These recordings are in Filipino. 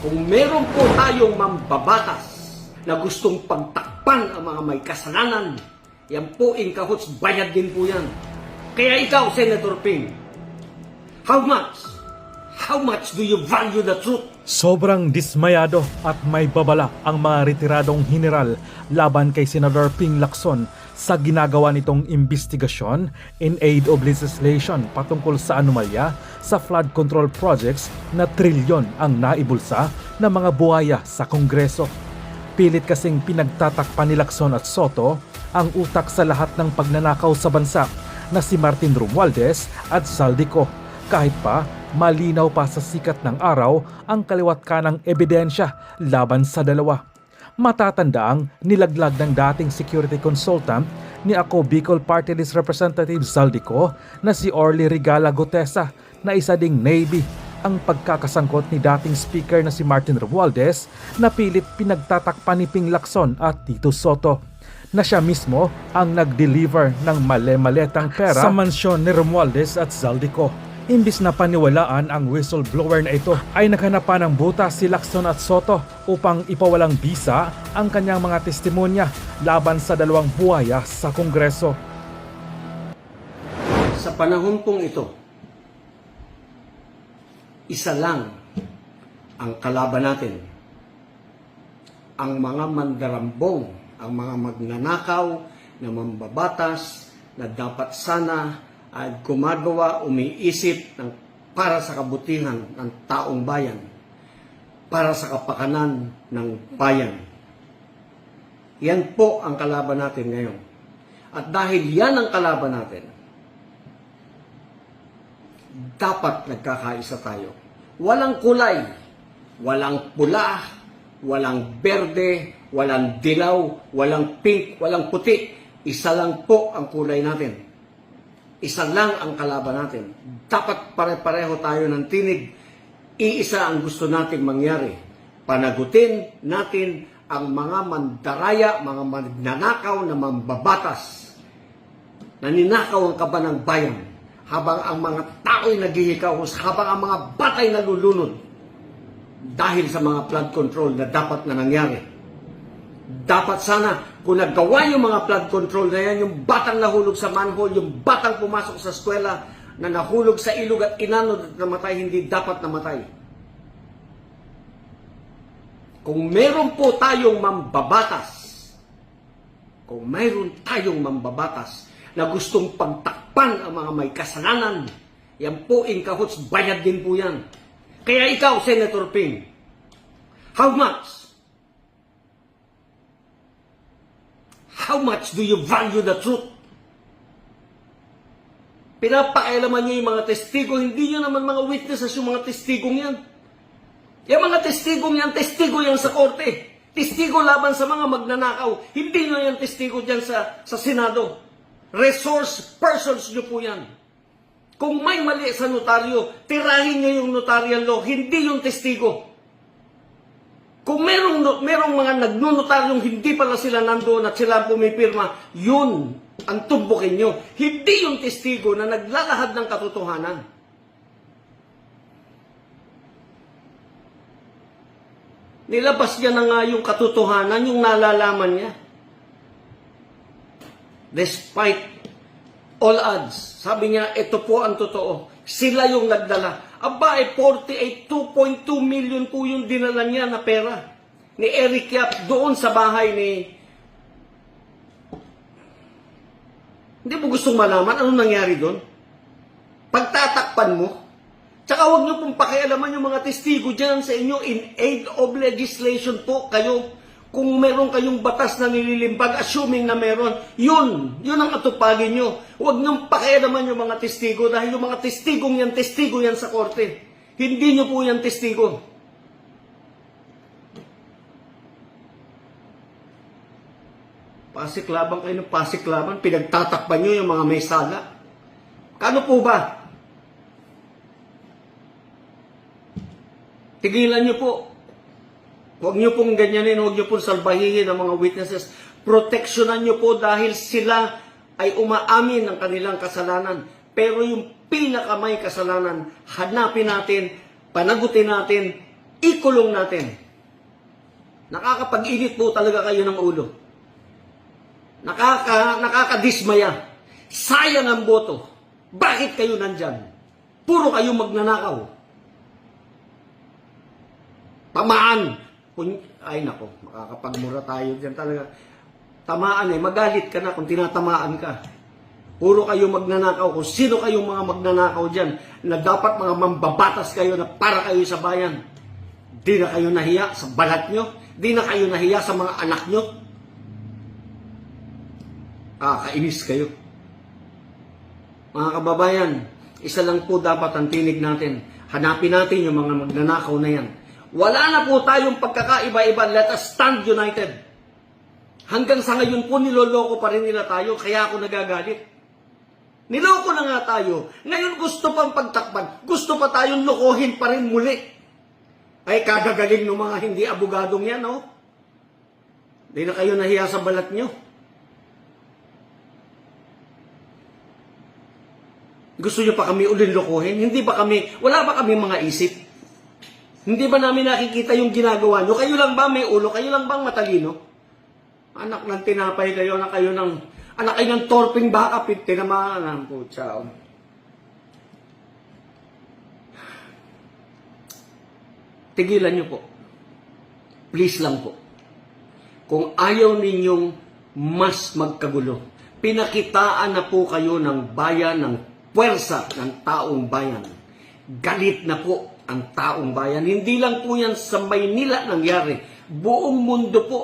Kung meron po tayong mambabatas na gustong pagtakpan ang mga may kasalanan, yan po in kahots, bayad din po yan. Kaya ikaw, Senator Ping, how much, how much do you value the truth? Sobrang dismayado at may babala ang mga retiradong general laban kay Senador Ping Lacson sa ginagawa nitong investigasyon in aid of legislation patungkol sa anomalya sa flood control projects na trilyon ang naibulsa ng mga buhaya sa Kongreso. Pilit kasing pinagtatakpan ni Lacson at Soto ang utak sa lahat ng pagnanakaw sa bansa na si Martin Romualdez at Saldico kahit pa malinaw pa sa sikat ng araw ang kaliwat kanang ebidensya laban sa dalawa. Matatandaang nilaglag ng dating security consultant ni ako Bicol Party List Representative Saldico na si Orly Regala Gotesa na isa ding Navy ang pagkakasangkot ni dating speaker na si Martin Romualdez na pilit pinagtatakpan ni Ping Lacson at Tito Soto na siya mismo ang nag-deliver ng male-maletang pera sa mansyon ni Romualdez at Zaldico. Imbis na paniwalaan ang whistleblower na ito ay naghanap ng butas si Lacson at Soto upang ipawalang bisa ang kanyang mga testimonya laban sa dalawang buhaya sa Kongreso. Sa panahon pong ito, isa lang ang kalaban natin. Ang mga mandarambong, ang mga magnanakaw na mambabatas na dapat sana ay gumagawa, umiisip ng para sa kabutihan ng taong bayan, para sa kapakanan ng bayan. Yan po ang kalaban natin ngayon. At dahil yan ang kalaban natin, dapat nagkakaisa tayo. Walang kulay, walang pula, walang berde, walang dilaw, walang pink, walang puti. Isa lang po ang kulay natin. Isa lang ang kalaban natin. Dapat pare-pareho tayo ng tinig. Iisa ang gusto nating mangyari. Panagutin natin ang mga mandaraya, mga magnanakaw na mambabatas. Naninakaw ang kaba ng bayan habang ang mga tao'y naghihikahos, habang ang mga batay nalulunod dahil sa mga flood control na dapat na nangyari. Dapat sana, kung nagawa yung mga flood control na yan, yung batang nahulog sa manhole, yung batang pumasok sa eskwela, na nahulog sa ilog at inanod at namatay, hindi dapat namatay. Kung meron po tayong mambabatas, kung mayroon tayong mambabatas na gustong pagtakpan ang mga may kasalanan, yan po in kahots, bayad din po yan. Kaya ikaw, Senator Ping, how much? How much do you value the truth? Pinapakailaman niyo yung mga testigo, hindi niyo naman mga witnesses yung mga testigong yan. Yung mga testigong yan, testigo yan sa korte. Testigo laban sa mga magnanakaw. Hindi nyo yan testigo dyan sa, sa Senado. Resource persons nyo po yan. Kung may mali sa notaryo, tirahin nyo yung notarial law, hindi yung testigo. Kung merong, no- merong mga nagnunotaryong hindi pala sila nandoon at sila pumipirma, yun ang tumbukin nyo. Hindi yung testigo na naglalahad ng katotohanan. Nilabas niya na nga yung katotohanan, yung nalalaman niya. Despite all odds, sabi niya, ito po ang totoo. Sila yung nagdala. Aba, eh, 48, 2.2 million po yung dinala niya na pera ni Eric Yap doon sa bahay ni... Hindi mo gustong malaman anong nangyari doon? Pagtatakpan mo, Tsaka huwag niyo pong pakialaman yung mga testigo dyan sa inyo in aid of legislation po kayo. Kung meron kayong batas na nililimpag, assuming na meron, yun, yun ang atupagin nyo. Huwag niyong pakialaman yung mga testigo dahil yung mga testigong yan, testigo yan sa korte. Hindi niyo po yan testigo. Pasiklaban kayo ng pasiklaban, pinagtatakpan nyo yung mga may sala. Kano po ba? Tigilan niyo po. Huwag niyo pong ganyanin, huwag niyo pong salbahihin ang mga witnesses. Proteksyonan niyo po dahil sila ay umaamin ng kanilang kasalanan. Pero yung pinakamay kasalanan, hanapin natin, panagutin natin, ikulong natin. Nakakapag-init po talaga kayo ng ulo. Nakaka, nakakadismaya. Sayang ang boto. Bakit kayo nandyan? Puro kayo magnanakaw. Tamaan. Ay nako, makakapagmura tayo dyan talaga. Tamaan eh, magalit ka na kung tinatamaan ka. Puro kayo magnanakaw. Kung sino kayong mga magnanakaw dyan, na dapat mga mambabatas kayo na para kayo sa bayan. Di na kayo nahiya sa balat nyo. Di na kayo nahiya sa mga anak nyo. Ah, kainis kayo. Mga kababayan, isa lang po dapat ang tinig natin. Hanapin natin yung mga magnanakaw na yan. Wala na po tayong pagkakaiba-iba. Let us stand united. Hanggang sa ngayon po, niloloko pa rin nila tayo, kaya ako nagagalit. Niloko na nga tayo. Ngayon gusto pang pagtakpan. Gusto pa tayong lokohin pa rin muli. Ay kagagaling ng mga hindi abogadong yan, oh. Hindi na kayo nahiya sa balat nyo. Gusto nyo pa kami ulin lokohin? Hindi ba kami, wala ba kami mga isip? Hindi ba namin nakikita yung ginagawa nyo? Kayo lang ba may ulo? Kayo lang bang matalino? Anak ng tinapay kayo, anak kayo ng, anak kayo ng torping baka, tinamaan ang putsa. oh. Tigilan nyo po. Please lang po. Kung ayaw ninyong mas magkagulo, pinakitaan na po kayo ng bayan, ng puwersa ng taong bayan. Galit na po ang taong bayan. Hindi lang po yan sa Maynila nangyari. Buong mundo po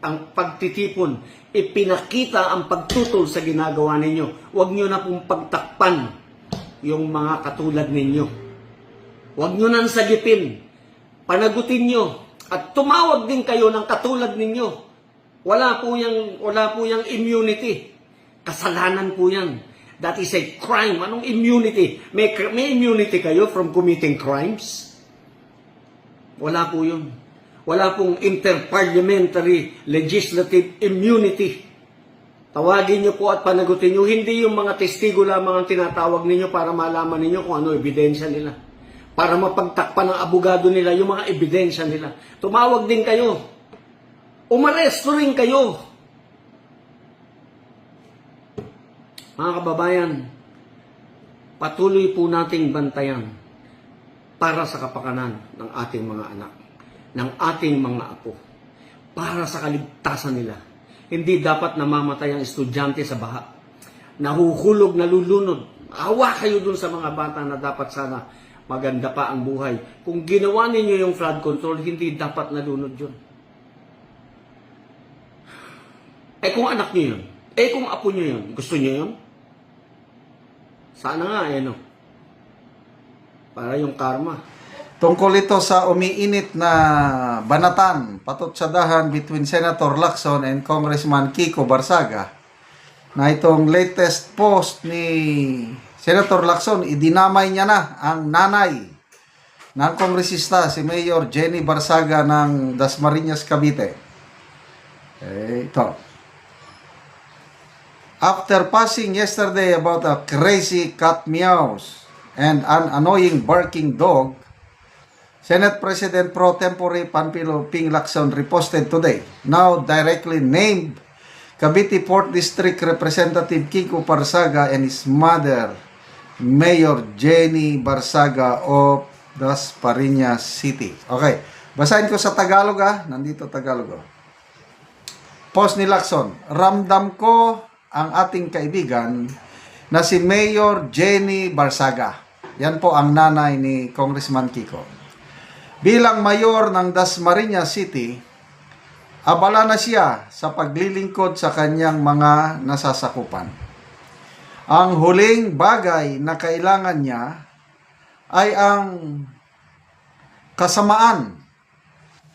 ang pagtitipon. Ipinakita ang pagtutol sa ginagawa ninyo. Huwag nyo na pong pagtakpan yung mga katulad ninyo. Huwag nyo nang sagipin. Panagutin nyo. At tumawag din kayo ng katulad ninyo. Wala po yung, wala po yung immunity. Kasalanan po yan. That is a crime. Anong immunity? May, may immunity kayo from committing crimes? Wala po yun. Wala pong interparliamentary legislative immunity. Tawagin niyo po at panagutin niyo. Hindi yung mga testigo lamang ang tinatawag ninyo para malaman ninyo kung ano ebidensya nila. Para mapagtakpan ng abogado nila yung mga ebidensya nila. Tumawag din kayo. Umaresto rin kayo. Mga kababayan, patuloy po nating bantayan para sa kapakanan ng ating mga anak, ng ating mga apo, para sa kaligtasan nila. Hindi dapat namamatay ang estudyante sa baha. Nahuhulog, nalulunod. Awa kayo dun sa mga bata na dapat sana maganda pa ang buhay. Kung ginawa ninyo yung flood control, hindi dapat nalunod yun. Eh kung anak nyo yun, eh kung apo nyo yun, gusto nyo yun? Sana nga, eh no. Para yung karma. Tungkol ito sa umiinit na banatan, patutsadahan between Senator Lacson and Congressman Kiko Barsaga, na itong latest post ni Senator Lacson, idinamay niya na ang nanay ng kongresista, si Mayor Jenny Barsaga ng Dasmariñas, Cavite. Eh, ito. After passing yesterday about a crazy cat meows and an annoying barking dog, Senate President pro tempore Panfilo Ping Lacson reposted today, now directly named Cavite 4th District Representative Kiko Barsaga and his mother, Mayor Jenny Barsaga of Das Parinas City. Okay, basahin ko sa Tagalog ah. Nandito Tagalog oh. Post ni Lacson, ramdam ko ang ating kaibigan na si Mayor Jenny Barsaga. Yan po ang nanay ni Congressman Kiko. Bilang mayor ng Dasmariñas City, abala na siya sa paglilingkod sa kanyang mga nasasakupan. Ang huling bagay na kailangan niya ay ang kasamaan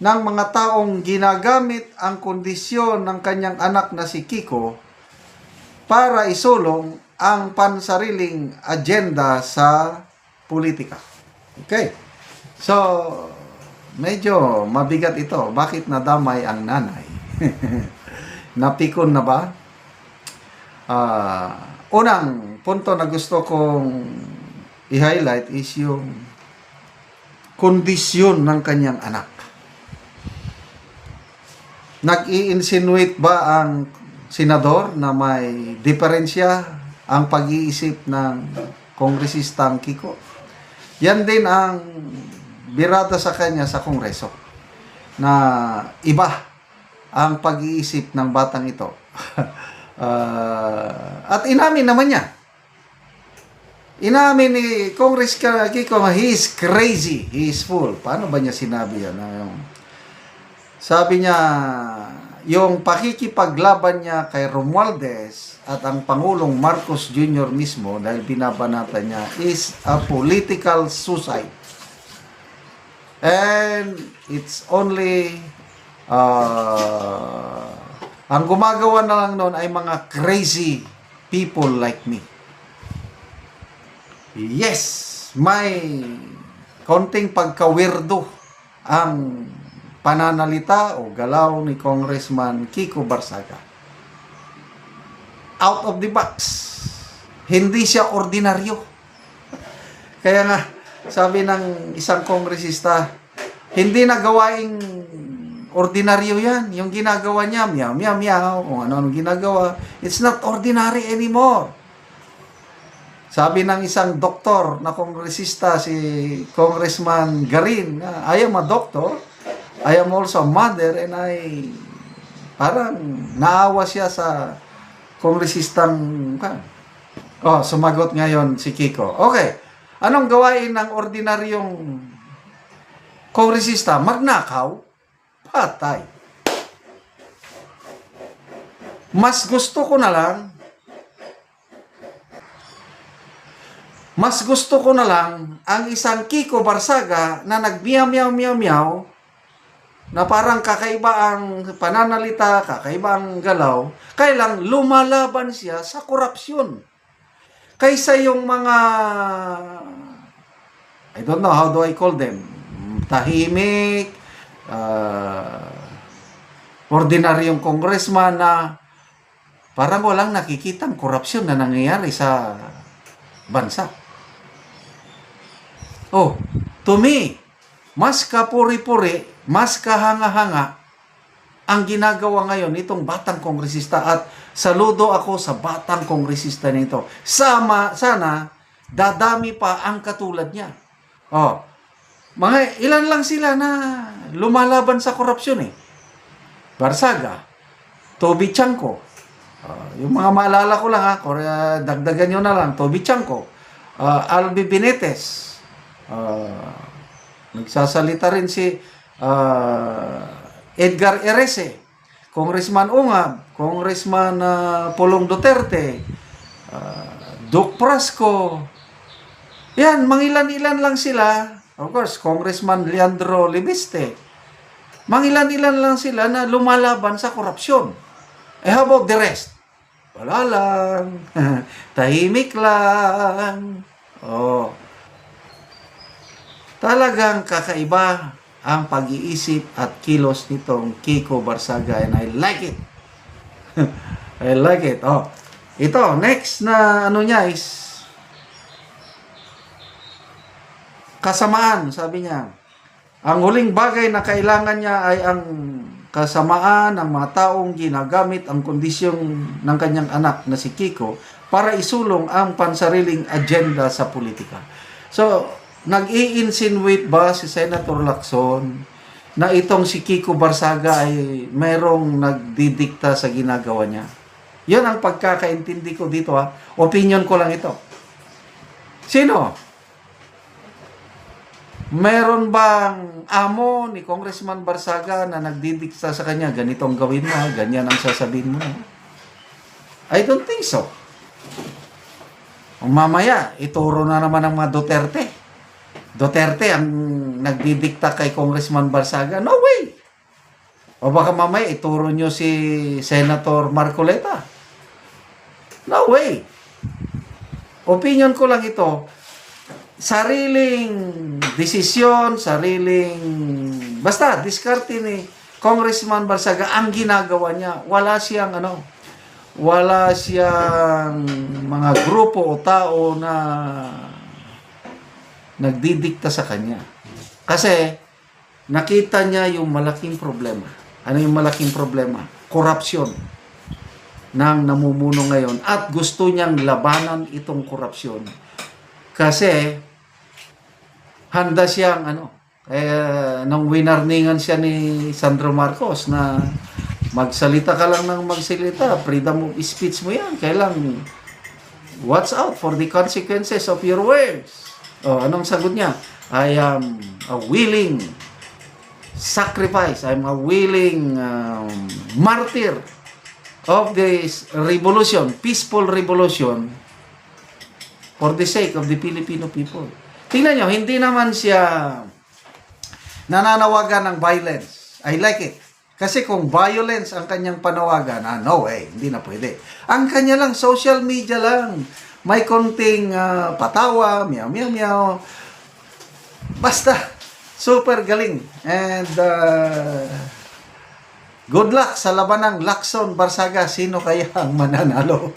ng mga taong ginagamit ang kondisyon ng kanyang anak na si Kiko para isulong ang pansariling agenda sa politika. Okay. So, medyo mabigat ito. Bakit nadamay ang nanay? Napikon na ba? Ah, unang punto na gusto kong i-highlight is yung kondisyon ng kanyang anak. Nag-i-insinuate ba ang senador na may diferensya ang pag-iisip ng kongresistang Kiko? Yan din ang birada sa kanya sa kongreso na iba ang pag-iisip ng batang ito. Ah, at inamin naman niya. Inamin ni Congress Kiko he is crazy, he is fool. Paano ba niya sinabi yan? Sabi niya, yung pakikipaglaban niya kay Romualdez at ang Pangulong Marcos Jr. mismo dahil binabanata niya is a political suicide. And it's only uh, ang gumagawa na lang noon ay mga crazy people like me. Yes, may konting pagkawirdo ang pananalita o galaw ni Congressman Kiko Barsaga. Out of the box. Hindi siya ordinaryo. Kaya nga, sabi ng isang kongresista, hindi na gawaing ordinaryo yan. Yung ginagawa niya, meow, meow, meow, kung ano ang ginagawa. It's not ordinary anymore. Sabi ng isang doktor na kongresista, si Congressman Garin, na, I am a doctor, I am also a mother, and I, parang naawa siya sa kongresistang, kan. Oh, sumagot ngayon si Kiko. Okay, anong gawain ng ordinaryong kongresista? Magnakaw? Patay. Mas gusto ko na lang Mas gusto ko na lang ang isang Kiko Barsaga na nagmiyaw miyaw miyaw miyaw na parang kakaiba ang pananalita, kakaiba ang galaw, kailang lumalaban siya sa korupsyon. Kaysa yung mga I don't know how do I call them tahimik uh, ordinaryong congressman na parang walang nakikitang korupsyon na nangyayari sa bansa. Oh, to me, mas kapuri-puri, mas kahanga-hanga ang ginagawa ngayon nitong batang kongresista at saludo ako sa batang kongresista nito. Sama, sana, dadami pa ang katulad niya. Oh, mga ilan lang sila na lumalaban sa korupsyon eh. Barsaga, Toby Chanko, Ah, yung mga maalala ko lang ha, Korea, dagdagan nyo na lang, Toby Chanko, uh, Albi Benitez, ah, nagsasalita rin si ah, Edgar Erese, Congressman Ungab, Congressman ah, Pulong Duterte, uh, Duke Prasco, yan, mangilan-ilan lang sila. Of course, Congressman Leandro Libiste. Mangilan-ilan lang sila na lumalaban sa korupsyon. Eh, how about the rest? Wala lang. Tahimik lang. Oh. Talagang kakaiba ang pag-iisip at kilos nitong Kiko Barsaga and I like it. I like it. Oh. Ito, next na ano niya is kasamaan, sabi niya. Ang huling bagay na kailangan niya ay ang kasamaan ng mga taong ginagamit ang kondisyong ng kanyang anak na si Kiko para isulong ang pansariling agenda sa politika. So, nag-i-insinuate ba si Senator Lacson na itong si Kiko Barsaga ay mayroong nagdidikta sa ginagawa niya? Yan ang pagkakaintindi ko dito ha. Opinion ko lang ito. Sino? Meron bang amo ni Congressman Barsaga na nagdidikta sa kanya, ganitong gawin mo, ganyan ang sasabihin mo? I don't think so. Mamaya, ituro na naman ng mga Duterte. Duterte ang nagdidikta kay Congressman Barsaga. No way! O baka mamaya ituro nyo si Senator Marcoleta. No way! Opinion ko lang ito, sariling desisyon, sariling basta diskarte ni Congressman Barsaga ang ginagawa niya. Wala siyang ano, wala siyang mga grupo o tao na nagdidikta sa kanya. Kasi nakita niya yung malaking problema. Ano yung malaking problema? Korupsyon ng namumuno ngayon at gusto niyang labanan itong korupsyon. Kasi handa siyang ano, eh, nang winarningan siya ni Sandro Marcos na magsalita ka lang ng magsalita, freedom of speech mo yan. Kailang watch out for the consequences of your words. Oh, anong sagot niya? I am a willing sacrifice. I'm a willing um, martyr of this revolution, peaceful revolution for the sake of the Filipino people. Tingnan nyo, hindi naman siya nananawagan ng violence. I like it. Kasi kung violence ang kanyang panawagan, ah, no way, hindi na pwede. Ang kanya lang, social media lang. May konting ah, patawa, meow, meow, meow. Basta, super galing. And, uh, good luck sa labanang Lacson Barsaga. Sino kaya ang mananalo?